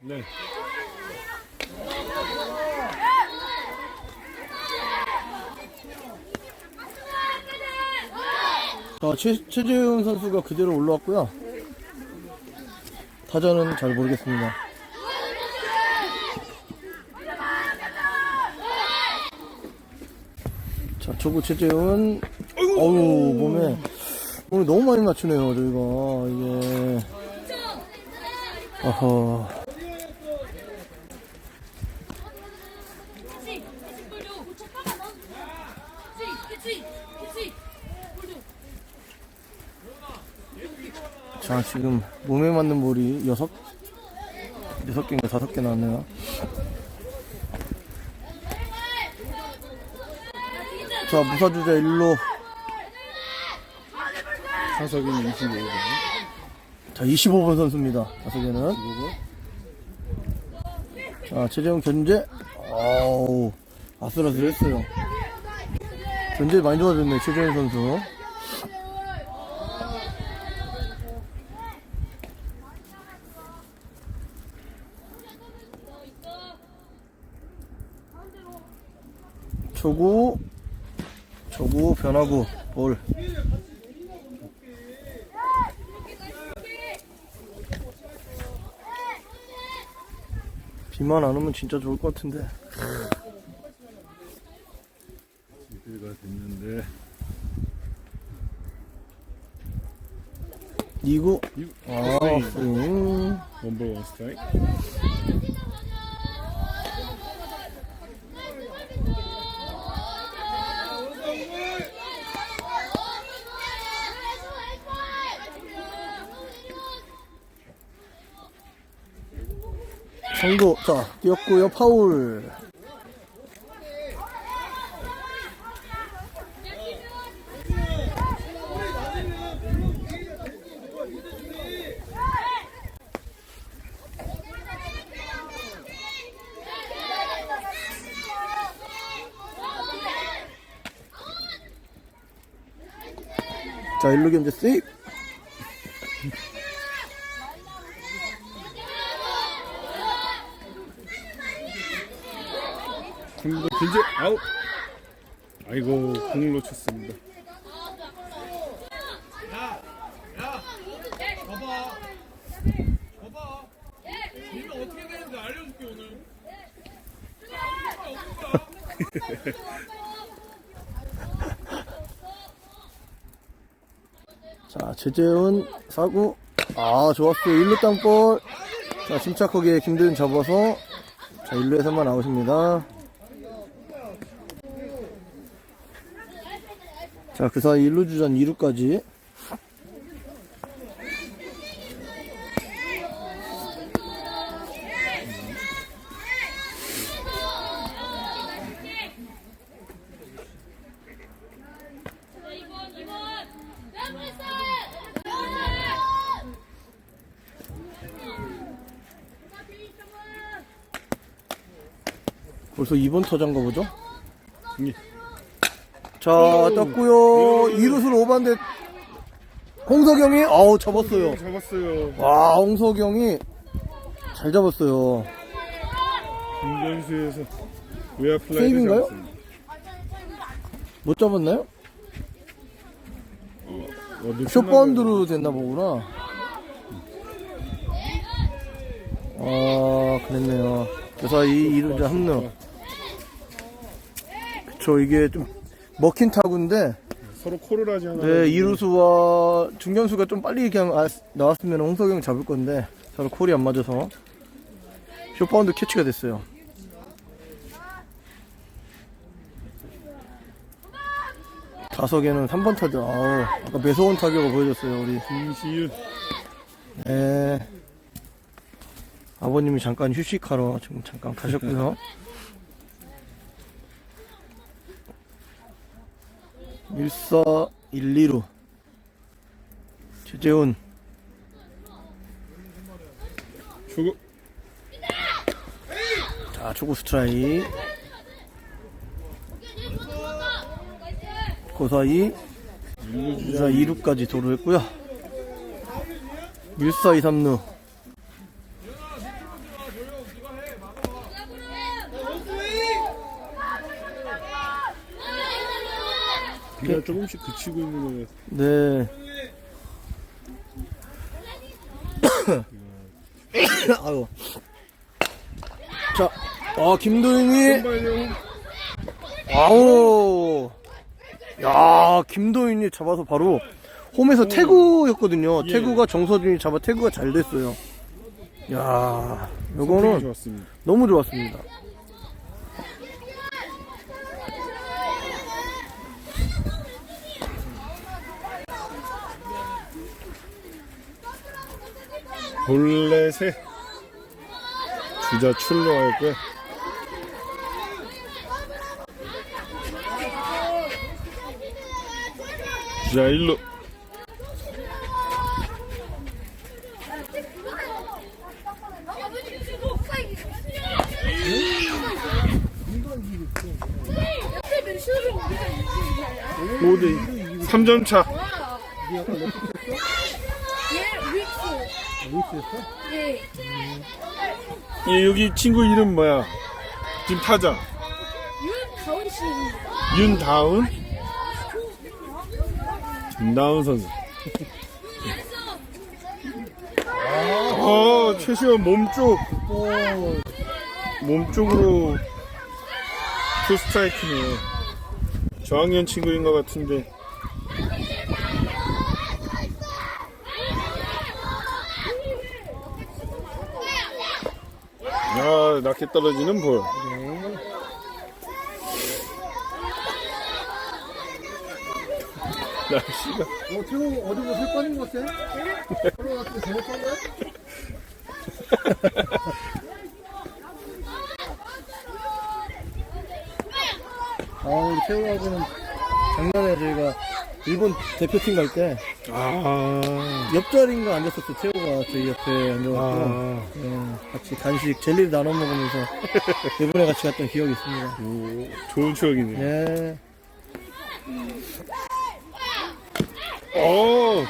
네. 자, 최, 최재훈 선수가 그대로 올라왔고요. 타자는 잘 모르겠습니다. 자, 초구 최재훈. 어우, 몸에. 오늘 너무 많이 맞추네요, 저희가. 이게. 어허. 그치? 그치, 볼 줘. 잠깐만, 너. 그치, 그치, 그치. 볼 줘. 자, 지금 몸에 맞는 볼이 여섯, 여섯 개인가 다섯 개 나왔네요. 자, 무사주자 1로. 사석인 25분. 자, 25번 선수입니다. 다섯개는. 자, 최재형 견제. 아우, 아슬아슬했어요. 견제 많이 좋아졌네, 최재형 선수. 초구, 초구, 변화구, 볼. 비만 안 오면 진짜 좋을 것 같은데. 기대가 됐는데. 2구. 유- 아, 스윙. 원볼 원 스트라이크. 정도. 자, 뛰었고요. 파울. 자, 일루 견제 세이 공도 길게 아웃. 아이고 공을 놓쳤습니다. 자, 최재훈 사구. 아, 좋았어요. 1루 땅볼. 자, 침착하게 김대훈 잡아서. 자, 1루에서만 아웃입니다. 자, 그 사이 1루 주전 2루까지. 이번, 이번. 야, 벌써 2번 터장가 보죠? 예. 자, 떴고요 2루수로 오반데 홍석영이 아우 잡았어요. 잡았어요. 와, 홍석영이 잘 잡았어요. 김전수에서 외야 플라이를 세이브인가요? 잡았습니다. 못 잡았나요? 어, 놓쳤나 숏바운드로 됐나 보구나. 아, 그랬네요. 그 사이 2루자 합류. 그쵸, 이게 좀 먹힌 타구인데. 서로 코를 하지 않아. 네, 이루수와 중견수가 좀 빨리 그냥 아- 나왔으면 홍석영 잡을 건데, 서로 콜이 안 맞아서, 숏바운드 캐치가 됐어요. 다섯 개는 3번 타자. 아우, 아까 매서운 타격을 보여줬어요, 우리. 김시윤. 네. 아버님이 잠깐 휴식하러 지금 잠깐 가셨고요. 일사 1, 2루. 최재훈. 초구. 자 초구 스트라이 그 사이 1사 2루까지 도루했고요. 1사 2, 3루 비가 조금씩 그치고 있는 거예요. 네. 아유. 자, 아 김도윤이 빨리 아우. 야, 김도윤이 잡아서 바로 홈에서 태구였거든요. 예. 태구가 정서준이 잡아 태구가 잘 됐어요. 야, 요거는 좋았습니다. 너무 좋았습니다. 볼넷에 주자 출루할 거야. 주자 1루. 옆에 맨시를 우리가 이기는 5대 3점 차. 예, 윅스. 예. 얘 여기 친구 이름 뭐야? 지금 타자. 윤가은 씨. 윤다운? 윤다운 선수. 어, 최시원 몸쪽. 몸쪽으로 투 스트라이크네. 저학년 친구인 것 같은데. 야, 낮게 떨어지는 볼. 날씨가. 어, 태구 어디 뭐살 빠진 것 같아? 서로 같은 잘못한 거야? 아, 우리 태우하고는 작년에 저희가 일본 대표팀 갈 때 아. 옆자리인 거 앉았었어, 태우가 저희 옆에 앉아갖고 아. 네, 같이 간식 젤리를 나눠 먹으면서 일본에 같이 갔던 기억이 있습니다. 오, 좋은 추억이네. 네. 어.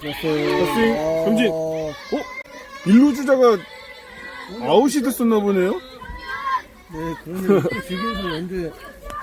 됐어요. 스윙, 아, 삼진. 어? 일루 주자가 아웃이 됐었나 보네요? 네, 그러면 즐기면서 언제